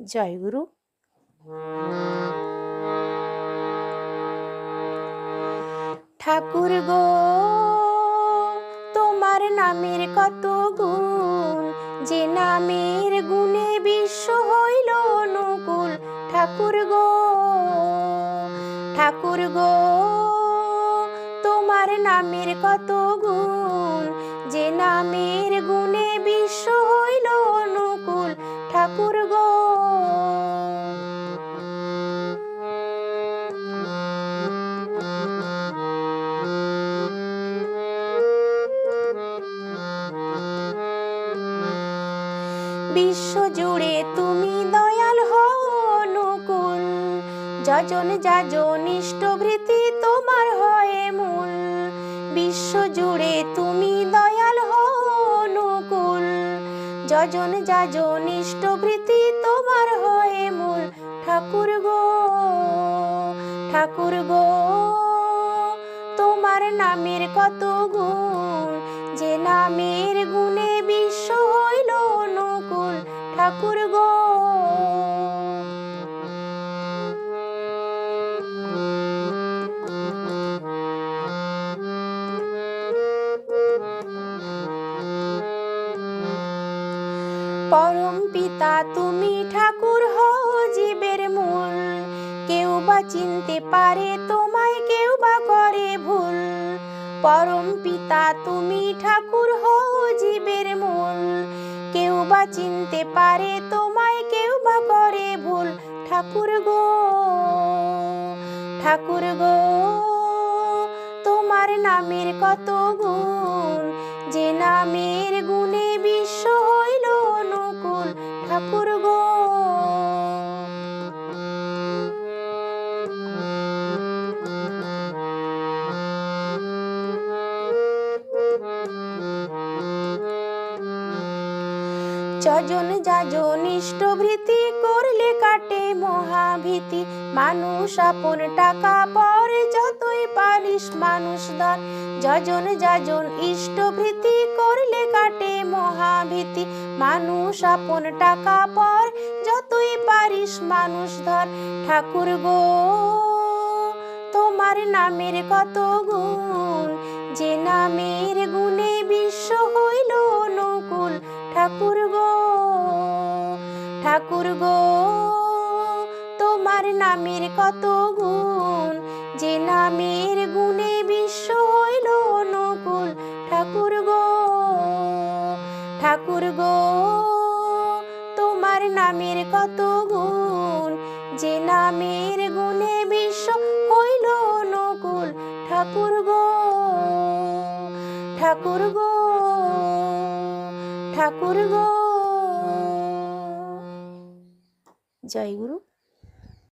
জয় গুরু। ঠাকুর গো, তোমার নামের কত গুণ? যে নামের গুণে বিশ্ব হইল অনুকূল। ঠাকুর গো ঠাকুর গো, তোমার নামের কত গুণ? বিশ্ব জুড়ে তুমি দয়াল হও অনুকূল। যজন যাজন ইষ্টভৃতি তোমার হয়ে মূল। বিশ্ব জুড়ে তুমি দয়াল হও অনুকূল। যজন যাজন ইষ্টভৃতি তোমার হয়ে মূল। ঠাকুর গো ঠাকুর গো, তোমার নামের কত গুণ? যে নামের গুণে ঠাকুর গো। পরম পিতা, তুমি ঠাকুর হও জীবের মূল। কেউ বা চিনতে পারে, তোমায় কেউ বা করে ভুল। পরম পিতা, তুমি ঠাকুর হও জীবের মূল। বা চিনতে পারে, তোমায় কেউ বা করে ভুল। ঠাকুর গো ঠাকুর গো, তোমার নামের কত গুণ? যে নামের গুণে যজন যাজন ইষ্টভৃতি করলে কাটে মহাভীতি। মানুষ আপন টাকা পর যতই পারিস মানুষ ধর যজন যাজন ইষ্টভৃতি করলে কাটে মহাভীতি। মানুষ আপন টাকা পর যতই পারিস মানুষ ধর ঠাকুর গো, তোমার নামের কত গুণ? যে নামের গুণে ঠাকুর গো, তোমার নামের কত গুণ? যে নামের গুণে বিশ্ব হইল অনুকূল। ঠাকুর গো ঠাকুর গো, তোমার নামের কত গুণ? যে নামের গুণে বিশ্ব হইল অনুকূল। ঠাকুর গো ঠাকুর গো ঠাকুর গো। জয় গুরু।